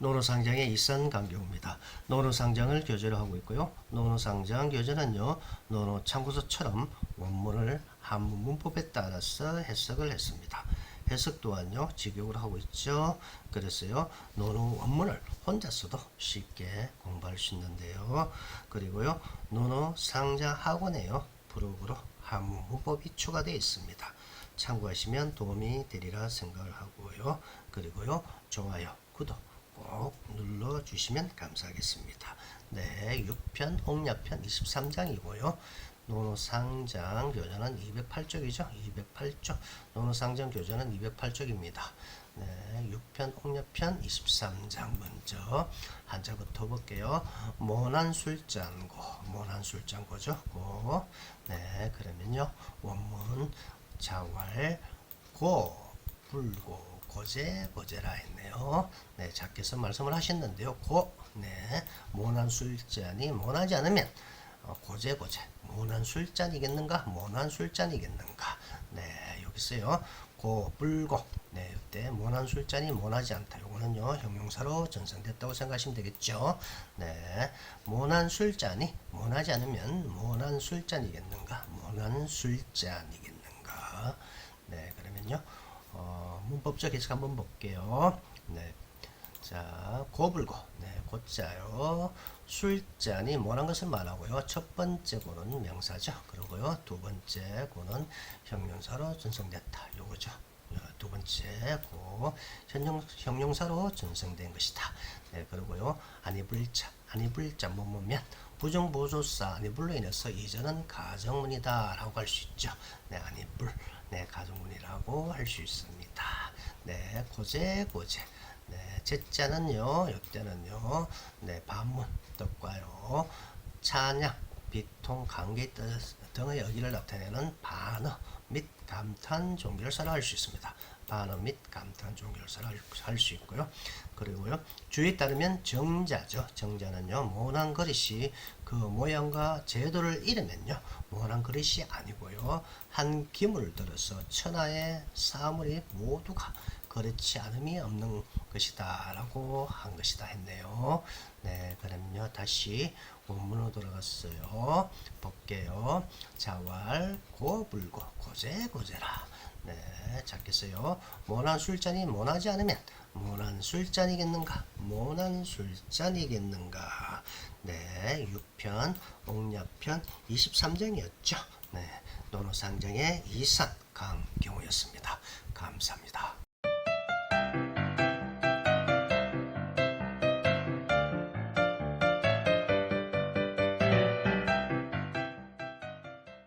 노노상장의 이산 강경입니다. 노노상장을 교재로 하고 있고요. 노노상장 교재는요. 노노 참고서처럼 원문을 한문 문법에 따라서 해석을 했습니다. 해석 또한요. 직역을 하고 있죠. 그래서요. 노노 원문을 혼자서도 쉽게 공부할 수 있는데요. 그리고요. 노노 상장 학원에요. 브로그로 한문 문법이 추가되어 있습니다. 참고하시면 도움이 되리라 생각을 하고요. 그리고요. 좋아요, 구독 꼭 눌러주시면 감사하겠습니다. 네, 6편 옥야편 23장이고요. 노노상장 교재는 208쪽이죠. 208쪽. 노노상장 교재는 208쪽입니다. 네, 6편 옥야편 23장 먼저 한자부터 볼게요. 모난술잔고, 모난술잔고죠. 고. 네, 그러면요. 원문 자왈 고 불고 고제 고제라 했네요. 네, 작게서 말씀을 하셨는데요. 고, 네, 모난 술잔이 모나지 않으면 어, 고제 고제 모난 술잔이겠는가? 모난 술잔이겠는가? 네, 여기서요. 고 불고 네, 이때 모난 술잔이 모나지 않다. 요거는요 형용사로 전성됐다고 생각하시면 되겠죠. 네, 모난 술잔이 모나지 않으면 모난 술잔이겠는가? 모난 술잔이겠는가? 네, 그러면요. 어, 문법적 해석 한번 볼게요. 네. 자, 고불고. 네, 고자요. 술잔이 뭐란 것을 말하고요. 첫 번째 고는 명사죠. 그리고요. 두 번째 고는 형용사로 전성됐다. 요거죠. 어, 두 번째 고 형용, 형용사로 전성된 것이다. 네, 그리고요. 아니불자, 아니불자 뭐뭐면 부정보조사 아니불로 인해서 이전은 가정문이다 라고 할 수 있죠. 네, 아니불. 네, 가정문이라고 할 수 있습니다. 네, 고제, 고제. 네, 제자는요, 이때는요, 네, 반문, 뜻과요, 찬양, 비통, 뜻 등의 의기를 나타내는 반어 및 감탄 종결사를 할수 있습니다. 반어 및 감탄 종결사를 할수 있고요. 그리고요, 주에 따르면 정자죠. 정자는요, 모난 그릇이 그 모양과 제도를 잃으면요, 모난 그릇이 아니고요, 한 기물을 들어서 천하의 사물이 모두가 그렇지 않음이 없는 것이다 라고 한 것이다 했네요. 네 그럼요. 다시 원문으로 돌아갔어요. 볼게요. 자왈 고불고 고제 고제라. 네 찾겠어요. 모난 술잔이 모나지 않으면 모난 술잔이겠는가? 모난 술잔이겠는가? 네 6편 옥야편 23장이었죠. 네 노노상정의 이산 강경우였습니다. 감사합니다